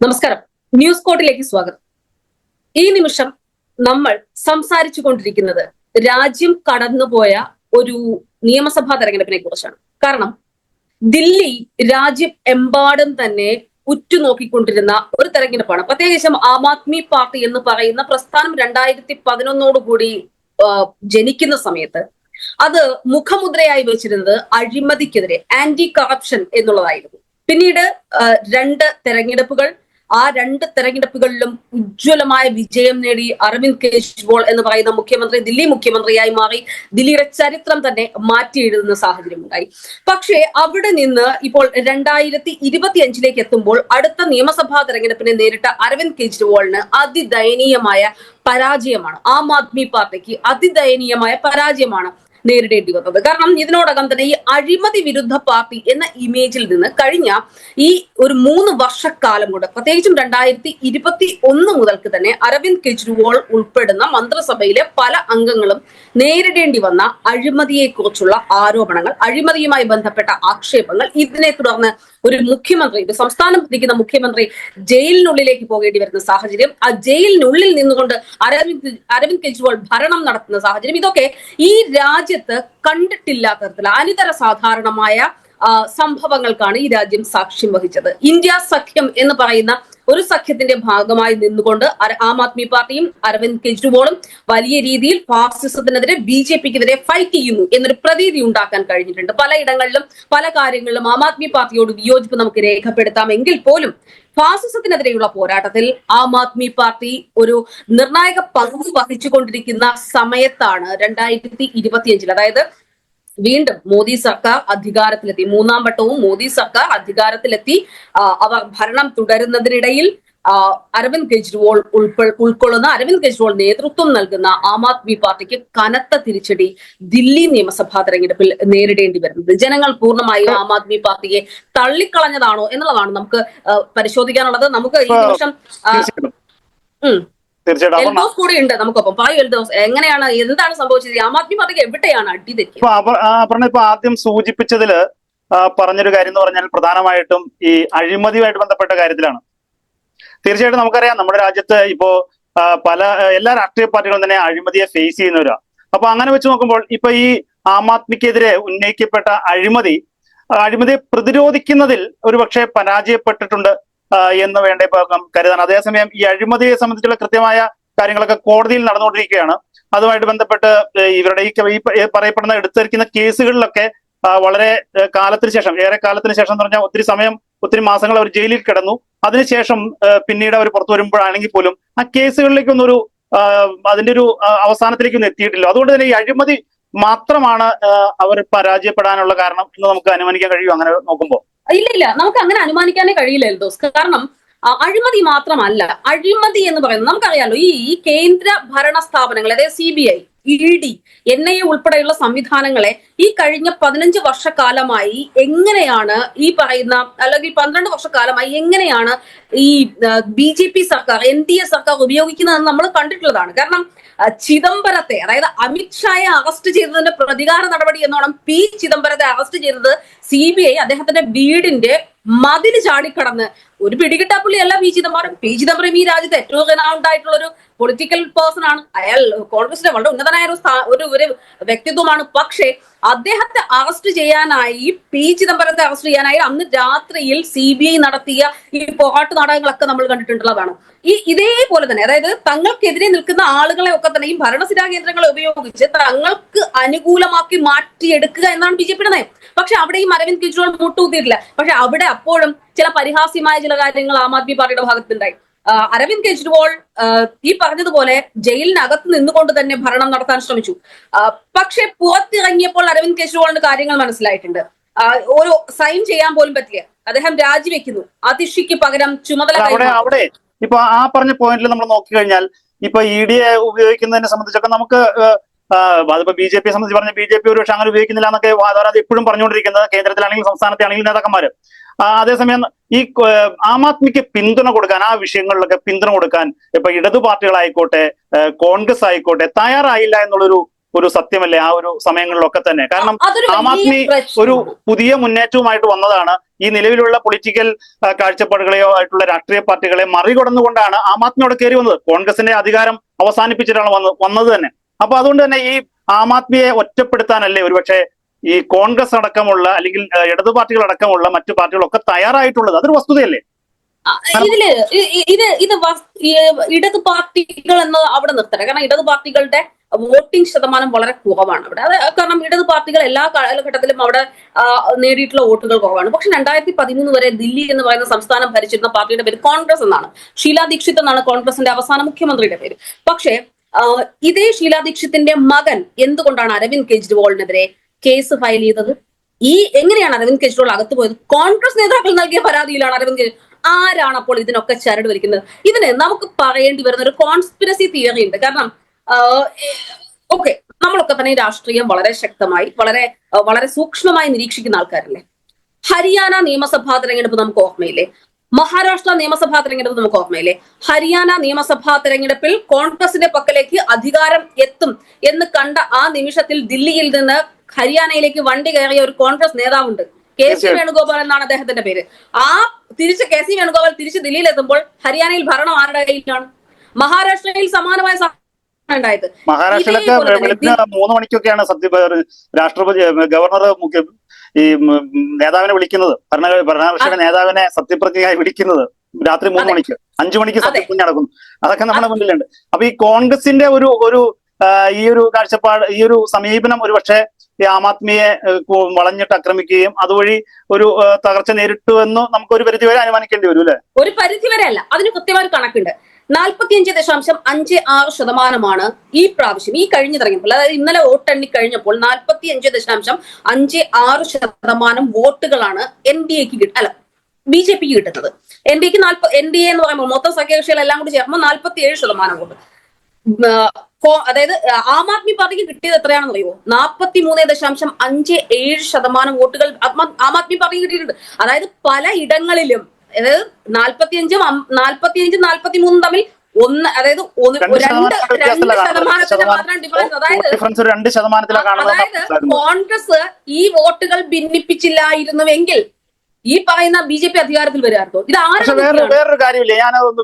നമസ്കാരം. ന്യൂസ് കോട്ടിലേക്ക് സ്വാഗതം. ഈ നിമിഷം നമ്മൾ സംസാരിച്ചു കൊണ്ടിരിക്കുന്നത് രാജ്യം കടന്നുപോയ ഒരു നിയമസഭാ തെരഞ്ഞെടുപ്പിനെ കുറിച്ചാണ്. കാരണം ദില്ലി രാജ്യം എമ്പാടും തന്നെ ഉറ്റുനോക്കിക്കൊണ്ടിരുന്ന ഒരു തെരഞ്ഞെടുപ്പാണ്. പ്രത്യേകിച്ചും ആം ആദ്മി പാർട്ടി എന്ന് പറയുന്ന പ്രസ്ഥാനം രണ്ടായിരത്തി പതിനൊന്നോടുകൂടി കൂടി ജനിക്കുന്ന സമയത്ത് അത് മുഖമുദ്രയായി വെച്ചിരുന്നത് അഴിമതിക്കെതിരെ ആന്റി കറപ്ഷൻ എന്നുള്ളതായിരുന്നു. പിന്നീട് രണ്ട് തെരഞ്ഞെടുപ്പുകൾ ആ രണ്ട് തെരഞ്ഞെടുപ്പുകളിലും ഉജ്ജ്വലമായ വിജയം നേടി അരവിന്ദ് കെജ്രിവാൾ എന്ന് പറയുന്ന മുഖ്യമന്ത്രി ദില്ലി മുഖ്യമന്ത്രിയായി മാറി. ദില്ലിയുടെ ചരിത്രം തന്നെ മാറ്റി എഴുതുന്ന സാഹചര്യം ഉണ്ടായി പക്ഷേ അവിടെ നിന്ന് ഇപ്പോൾ രണ്ടായിരത്തി ഇരുപത്തി അഞ്ചിലേക്ക് എത്തുമ്പോൾ അടുത്ത നിയമസഭാ തെരഞ്ഞെടുപ്പിനെ നേരിട്ട അരവിന്ദ് കെജ്രിവാളിന് അതിദയനീയമായ പരാജയമാണ്. ആം ആദ്മി പാർട്ടിക്ക് അതിദയനീയമായ പരാജയമാണ് നേരിടേണ്ടി വന്നത്. കാരണം ഇതിനോടകം തന്നെ ഈ അഴിമതി വിരുദ്ധ പാർട്ടി എന്ന ഇമേജിൽ നിന്ന് കഴിഞ്ഞ ഈ ഒരു മൂന്ന് വർഷക്കാലം കൊണ്ട് പ്രത്യേകിച്ചും രണ്ടായിരത്തി ഇരുപത്തി ഒന്ന് മുതൽക്ക് തന്നെ അരവിന്ദ് കെജ്രിവാൾ ഉൾപ്പെടുന്ന മന്ത്രിസഭയിലെ പല അംഗങ്ങളും നേരിടേണ്ടി വന്ന അഴിമതിയെക്കുറിച്ചുള്ള ആരോപണങ്ങൾ അഴിമതിയുമായി ബന്ധപ്പെട്ട ആക്ഷേപങ്ങൾ ഇതിനെ തുടർന്ന് ഒരു മുഖ്യമന്ത്രി ഒരു സംസ്ഥാനം ഭരിക്കുന്ന മുഖ്യമന്ത്രി ജയിലിനുള്ളിലേക്ക് പോകേണ്ടി വരുന്ന സാഹചര്യം ആ ജയിലിനുള്ളിൽ നിന്നുകൊണ്ട് അരവിന്ദ് അരവിന്ദ് കെജ്രിവാൾ ഭരണം നടത്തുന്ന സാഹചര്യം ഇതൊക്കെ ഈ രാജ്യത്ത് കണ്ടിട്ടില്ലാത്ത തരത്തിൽ അനിതര സാധാരണമായ സംഭവങ്ങൾക്കാണ് ഈ രാജ്യം സാക്ഷ്യം വഹിച്ചത്. ഇന്ത്യ സഖ്യം എന്ന് പറയുന്ന ഒരു സഖ്യത്തിന്റെ ഭാഗമായി നിന്നുകൊണ്ട് ആം ആദ്മി പാർട്ടിയും അരവിന്ദ് കെജ്രിവാളും വലിയ രീതിയിൽ ഫാസിസത്തിനെതിരെ ബി ജെ പിക്കെതിരെ ഫൈറ്റ് ചെയ്യുന്നു എന്നൊരു പ്രതീതി ഉണ്ടാക്കാൻ കഴിഞ്ഞിട്ടുണ്ട്. പലയിടങ്ങളിലും പല കാര്യങ്ങളിലും ആം ആദ്മി പാർട്ടിയോട് വിയോജിപ്പ് നമുക്ക് രേഖപ്പെടുത്താം. എങ്കിൽ പോലും ഫാസിസത്തിനെതിരെയുള്ള പോരാട്ടത്തിൽ ആം ആദ്മി പാർട്ടി ഒരു നിർണായക പങ്ക് വഹിച്ചുകൊണ്ടിരിക്കുന്ന സമയത്താണ് രണ്ടായിരത്തി ഇരുപത്തിയഞ്ചിൽ അതായത് വീണ്ടും മോദി സർക്കാർ അധികാരത്തിലെത്തി. മൂന്നാം വട്ടവും മോദി സർക്കാർ അധികാരത്തിലെത്തി. അവർ ഭരണം തുടരുന്നതിനിടയിൽ അരവിന്ദ് കെജ്രിവാൾ ഉൾപ്പെ ഉൾക്കൊള്ളുന്ന അരവിന്ദ് കെജ്രിവാൾ നേതൃത്വം നൽകുന്ന ആം ആദ്മി പാർട്ടിക്ക് കനത്ത തിരിച്ചടി ദില്ലി നിയമസഭാ തെരഞ്ഞെടുപ്പിൽ നേരിടേണ്ടി വരുന്നത്. ജനങ്ങൾ പൂർണമായും ആം ആദ്മി പാർട്ടിയെ തള്ളിക്കളഞ്ഞതാണോ എന്നുള്ളതാണ് നമുക്ക് പരിശോധിക്കാനുള്ളത്. നമുക്ക് ഈ നിമിഷം ഉം. തീർച്ചയായിട്ടും കൂടെ ഉണ്ട് നമുക്കൊപ്പം. എൽദോസ് എങ്ങനെയാണ് എന്താണ് സംഭവിച്ചത്? ആം ആദ്മി പാർട്ടിക്ക് എവിടെയാണ് അടി തെറ്റിയത് ഇപ്പൊ അപർണ ആദ്യം സൂചിപ്പിച്ചതിൽ പറഞ്ഞൊരു കാര്യം എന്ന് പറഞ്ഞാൽ പ്രധാനമായിട്ടും ഈ അഴിമതിയുമായിട്ട് ബന്ധപ്പെട്ട കാര്യത്തിലാണ്. തീർച്ചയായിട്ടും നമുക്കറിയാം നമ്മുടെ രാജ്യത്ത് ഇപ്പോ പല എല്ലാ രാഷ്ട്രീയ പാർട്ടികളും തന്നെ അഴിമതിയെ ഫേസ് ചെയ്യുന്നവരാ. അപ്പൊ അങ്ങനെ വെച്ച് നോക്കുമ്പോൾ ഇപ്പൊ ഈ ആം ആദ്മിക്കെതിരെ ഉന്നയിക്കപ്പെട്ട അഴിമതി അഴിമതിയെ പ്രതിരോധിക്കുന്നതിൽ ഒരുപക്ഷെ പരാജയപ്പെട്ടിട്ടുണ്ട് എന്ന് വേണ്ട കരുതാൻ. അതേസമയം ഈ അഴിമതിയെ സംബന്ധിച്ചുള്ള കൃത്യമായ കാര്യങ്ങളൊക്കെ കോടതിയിൽ നടന്നുകൊണ്ടിരിക്കുകയാണ്. അതുമായിട്ട് ബന്ധപ്പെട്ട് ഇവരുടെ ഈ പറയപ്പെടുന്ന എടുത്തിരിക്കുന്ന കേസുകളിലൊക്കെ വളരെ കാലത്തിന് ശേഷം ഏറെ കാലത്തിന് ശേഷം എന്ന് പറഞ്ഞാൽ ഒത്തിരി സമയം ഒത്തിരി മാസങ്ങൾ അവർ ജയിലിൽ കിടന്നു. അതിനുശേഷം പിന്നീട് അവർ പുറത്തു വരുമ്പോഴാണെങ്കിൽ പോലും ആ കേസുകളിലേക്കൊന്നൊരു അതിന്റെ ഒരു അവസാനത്തിലേക്കൊന്നും എത്തിയിട്ടില്ല. അതുകൊണ്ട് തന്നെ ഈ അഴിമതി മാത്രമാണ് അവർ പരാജയപ്പെടാനുള്ള കാരണം എന്ന് നമുക്ക് അനുമാനിക്കാൻ കഴിയും അങ്ങനെ നോക്കുമ്പോൾ ഇല്ല ഇല്ല. നമുക്ക് അങ്ങനെ അനുമാനിക്കാനേ കഴിയില്ല എൽദോസ്. കാരണം അഴിമതി മാത്രമല്ല അഴിമതി എന്ന് പറയുന്നത് നമുക്കറിയാലോ ഈ കേന്ദ്ര ഭരണ സ്ഥാപനങ്ങൾ അതായത് C E D N I A ഉൾപ്പെടെയുള്ള സംവിധാനങ്ങളെ ഈ കഴിഞ്ഞ പതിനഞ്ച് വർഷക്കാലമായി എങ്ങനെയാണ് ഈ പറയുന്ന അല്ലെങ്കിൽ പന്ത്രണ്ട് വർഷക്കാലമായി എങ്ങനെയാണ് ഈ ബി ജെ പി സർക്കാർ എൻ ഡി എ സർക്കാർ ഉപയോഗിക്കുന്നതെന്ന് നമ്മൾ കണ്ടിട്ടുള്ളതാണ്. കാരണം ചിദംബരത്തെ അതായത് അമിത്ഷായെ അറസ്റ്റ് ചെയ്തതിന്റെ പ്രതികാര നടപടി എന്നോണം പി ചിദംബരത്തെ അറസ്റ്റ് ചെയ്തത് സി ബി ഐ അദ്ദേഹത്തിന്റെ വീടിന്റെ മതിൽ ചാടിക്കടന്ന് ഒരു പിടികിട്ടാ അല്ല പി ചിദംബരം. പി ചിദംബരം ഈ രാജ്യത്ത് ഏറ്റവും ഉണ്ടായിട്ടുള്ള ഒരു പൊളിറ്റിക്കൽ പേഴ്സൺ ആണ്. അയാൾ കോൺഗ്രസിന്റെ വളരെ ഉന്നതനായ ഒരു ഒരു വ്യക്തിത്വമാണ്. പക്ഷേ അദ്ദേഹത്തെ അറസ്റ്റ് ചെയ്യാനായി പി ചിദംബരത്തെ അറസ്റ്റ് ചെയ്യാനായി അന്ന് രാത്രിയിൽ സി ബി ഐ നടത്തിയ ഈ പോട്ട് നാടകങ്ങളൊക്കെ നമ്മൾ കണ്ടിട്ടുള്ളതാണ്. ഈ ഇതേപോലെ തന്നെ അതായത് തങ്ങൾക്കെതിരെ നിൽക്കുന്ന ആളുകളെ ഒക്കെ തന്നെ ഈ ഭരണസിരാ കേന്ദ്രങ്ങളെ ഉപയോഗിച്ച് തങ്ങൾക്ക് അനുകൂലമാക്കി മാറ്റിയെടുക്കുക എന്നാണ് ബി ജെ പിയുടെ നയം. പക്ഷെ ഈ അരവിന്ദ് കെജ്രിവാൾ മുട്ടുകൂത്തിയിട്ടില്ല. പക്ഷെ അവിടെ അപ്പോഴും ചില പരിഹാസ്യമായ ചില കാര്യങ്ങൾ ആം ആദ്മി പാർട്ടിയുടെ ഭാഗത്തുണ്ടായി. അരവിന്ദ് കെജ്രിവാൾ ഈ പറഞ്ഞതുപോലെ ജയിലിനകത്ത് നിന്നുകൊണ്ട് തന്നെ ഭരണം നടത്താൻ ശ്രമിച്ചു. പക്ഷെ പുറത്തിറങ്ങിയപ്പോൾ അരവിന്ദ് കെജ്രിവാളിന് കാര്യങ്ങൾ മനസ്സിലായിട്ടുണ്ട്. ഒരു സൈൻ ചെയ്യാൻ പോലും പറ്റില്ല. അദ്ദേഹം രാജിവെക്കുന്നു. അതിഷിക്ക് പകരം ചുമതല അവിടെ ഇപ്പൊ ആ പറഞ്ഞ പോയിന്റിൽ നമ്മൾ നോക്കിക്കഴിഞ്ഞാൽ ഇപ്പൊ ഇ ഡി എ ഉപയോഗിക്കുന്നതിനെ സംബന്ധിച്ചൊക്കെ നമുക്ക് അതിപ്പോ ബി ജെ പിയെ സംബന്ധിച്ച് പറഞ്ഞ ബി ജെ പി ഒരു പക്ഷെ അങ്ങനെ ഉപയോഗിക്കുന്നില്ല എന്നൊക്കെ വാദം എപ്പോഴും പറഞ്ഞുകൊണ്ടിരിക്കുന്നത് കേന്ദ്രത്തിലാണെങ്കിലും സംസ്ഥാനത്താണെങ്കിലും നേതാക്കന്മാര്. ആ, അതേസമയം ഈ ആം ആദ്മിക്ക് പിന്തുണ കൊടുക്കാൻ ആ വിഷയങ്ങളിലൊക്കെ പിന്തുണ കൊടുക്കാൻ ഇപ്പൊ ഇടതു പാർട്ടികളായിക്കോട്ടെ കോൺഗ്രസ് ആയിക്കോട്ടെ തയ്യാറായില്ല എന്നുള്ളൊരു ഒരു സത്യമല്ലേ ആ ഒരു സമയങ്ങളിലൊക്കെ തന്നെ. കാരണം ആം ആദ്മി ഒരു പുതിയ മുന്നേറ്റവുമായിട്ട് വന്നതാണ്. ഈ നിലവിലുള്ള പൊളിറ്റിക്കൽ കാഴ്ചപ്പാടുകളെയോ ആയിട്ടുള്ള രാഷ്ട്രീയ പാർട്ടികളെ മറികടന്നുകൊണ്ടാണ് ആം ആദ്മി അവിടെ കയറി വന്നത്. കോൺഗ്രസിന്റെ അധികാരം അവസാനിപ്പിച്ചിട്ടാണ് വന്നത് വന്നത് തന്നെ. അപ്പൊ അതുകൊണ്ട് തന്നെ ഈ ആം ആദ്മിയെ ഒറ്റപ്പെടുത്താനല്ലേ ഒരുപക്ഷെ ഈ കോൺഗ്രസ് അടക്കമുള്ള അല്ലെങ്കിൽ ഇടതു പാർട്ടികൾ അടക്കമുള്ള മറ്റു പാർട്ടികളൊക്കെ തയ്യാറായിട്ടുള്ളത് അതൊരു വസ്തുതയല്ലേ? ഇതിൽ ഇത് ഇത് ഇടതു പാർട്ടികൾ എന്ന് അവിടെ നിർത്തണം. കാരണം ഇടത് പാർട്ടികളുടെ വോട്ടിംഗ് ശതമാനം വളരെ കുറവാണ് അവിടെ. അത് കാരണം ഇടത് പാർട്ടികൾ എല്ലാ കാലഘട്ടത്തിലും അവിടെ നേടിയിട്ടുള്ള വോട്ടുകൾ കുറവാണ്. പക്ഷെ രണ്ടായിരത്തി പതിമൂന്ന് വരെ ദില്ലി എന്ന് പറയുന്ന സംസ്ഥാനം ഭരിച്ചിരുന്ന പാർട്ടിയുടെ പേര് കോൺഗ്രസ് എന്നാണ്. ഷീലാ ദീക്ഷിത് എന്നാണ് കോൺഗ്രസിന്റെ അവസാന മുഖ്യമന്ത്രിയുടെ പേര്. പക്ഷേ ഇതേ ഷീലാ ദീക്ഷിത്തിന്റെ മകൻ എന്തുകൊണ്ടാണ് അരവിന്ദ് കെജ്രിവാളിനെതിരെ കേസ് ഫയൽ ചെയ്തത്. ഈ എങ്ങനെയാണ് അരവിന്ദ് കെജ്രിവാൾ അകത്ത് പോയത്? കോൺഗ്രസ് നേതാക്കൾ നൽകിയ പരാതിയിലാണ് അരവിന്ദ് കെജ്രിവാൾ. ആരാണ് അപ്പോൾ ഇതിനൊക്കെ ചരട് വലിക്കുന്നത് ഇതിന് നമുക്ക് പറയേണ്ടി വരുന്ന ഒരു കോൺസ്പിരസി തിയറി ഉണ്ട്. കാരണം ഓക്കെ നമ്മളൊക്കെ തന്നെ രാഷ്ട്രീയം വളരെ ശക്തമായി വളരെ വളരെ സൂക്ഷ്മമായി നിരീക്ഷിക്കുന്ന ആൾക്കാരല്ലേ? ഹരിയാന നിയമസഭാ തെരഞ്ഞെടുപ്പ് നമുക്ക് ഓർമ്മയില്ലേ? മഹാരാഷ്ട്ര നിയമസഭാ തെരഞ്ഞെടുപ്പ് നമുക്ക് ഓർമ്മയില്ലേ? ഹരിയാന നിയമസഭാ തെരഞ്ഞെടുപ്പിൽ കോൺഗ്രസിന്റെ പക്കലേക്ക് അധികാരം എത്തും എന്ന് കണ്ട ആ നിമിഷത്തിൽ ദില്ലിയിൽ നിന്ന് ഹരിയാനയിലേക്ക് വണ്ടി കയറിയ ഒരു കോൺഗ്രസ് നേതാവുണ്ട്. കെ സി വേണുഗോപാൽ എന്നാണ് അദ്ദേഹത്തിന്റെ പേര്. ആ തിരിച്ച് കെ സി വേണുഗോപാൽ തിരിച്ച് ദില്ലിയിൽ എത്തുമ്പോൾ ഹരിയാനയിൽ ഭരണം ആരുടെ കയ്യിലാണ്? മഹാരാഷ്ട്രയിൽ സമാനമായ ഉണ്ടായത്. മഹാരാഷ്ട്രയിലൊക്കെ വെളുപ്പിന് മൂന്ന് മണിക്കൊക്കെയാണ് സത്യ രാഷ്ട്രപതി ഗവർണർ മുഖ്യ ഈ നേതാവിനെ വിളിക്കുന്നത്. ഭരണ ഭരണകക്ഷിയുടെ നേതാവിനെ സത്യപ്രതിജ്ഞയായി വിളിക്കുന്നത് രാത്രി മൂന്ന്. മണിക്ക്. അഞ്ചു മണിക്ക്. സത്യപ്രതിജ്ഞ നടക്കുന്നു. അതൊക്കെ നമ്മുടെ മുന്നിലുണ്ട്. അപ്പൊ ഈ കോൺഗ്രസിന്റെ ഒരു ഒരു ഈ ഒരു കാഴ്ചപ്പാട് ഈ ഒരു സമീപനം ഒരു പക്ഷേ ഈ ആം ആദ്മിയെ വളഞ്ഞിട്ട് ആക്രമിക്കുകയും അതുവഴി ഒരു തകർച്ച നേരിട്ടു എന്ന് നമുക്ക് ഒരു പരിധി വരെ അനുമാനിക്കേണ്ടി വരും അല്ലെ? ഒരു പരിധി വരെ അല്ല. അതിന് കൃത്യമായ കണക്കുണ്ട്. നാൽപ്പത്തിയഞ്ച് ദശാംശം അഞ്ച് ആറ് ശതമാനമാണ് ഈ പ്രാവശ്യം ഈ കഴിഞ്ഞു തുടങ്ങിയപ്പോൾ അതായത് ഇന്നലെ വോട്ടെണ്ണി കഴിഞ്ഞപ്പോൾ നാൽപ്പത്തി അഞ്ച് ദശാംശം അഞ്ച് ആറ് ശതമാനം വോട്ടുകളാണ് എൻ ഡി എക്ക് കിട്ടുക അല്ല ബി ജെ പിക്ക് കിട്ടുന്നത്. എൻ ഡി എക്ക് നാൽപ്പ എൻ ഡി എന്ന് പറയുമ്പോൾ മൊത്തം സഖ്യകക്ഷികളെല്ലാം കൂടി ചേർക്കുമ്പോൾ നാൽപ്പത്തി ഏഴ് ശതമാനം വോട്ട്. അതായത് ആ, ആദ്മി പാർട്ടിക്ക് കിട്ടിയത് എത്രയാണെന്ന് അറിയുമോ? നാൽപ്പത്തി മൂന്ന് ദശാംശം അഞ്ച് ഏഴ് ശതമാനം വോട്ടുകൾ ആം ആദ്മി പാർട്ടിക്ക് കിട്ടിയിട്ടുണ്ട്. അതായത് പല ഇടങ്ങളിലും അതായത് നാൽപ്പത്തിയഞ്ചും നാൽപ്പത്തിയഞ്ചും നാൽപ്പത്തി മൂന്നും തമ്മിൽ ഒന്ന് അതായത് രണ്ട് രണ്ട് ശതമാനത്തിന്റെ മാത്രം ഡിഫറൻസ് അതായത് അതായത് കോൺഗ്രസ് ഈ വോട്ടുകൾ ഭിന്നിപ്പിച്ചില്ലായിരുന്നുവെങ്കിൽ ഈ പറയുന്ന ബി ജെ പി അധികാരത്തിൽ വരാറുണ്ടോ? ഇത് ആരും? വേറൊരു കാര്യമില്ല. ഞാനതൊന്ന്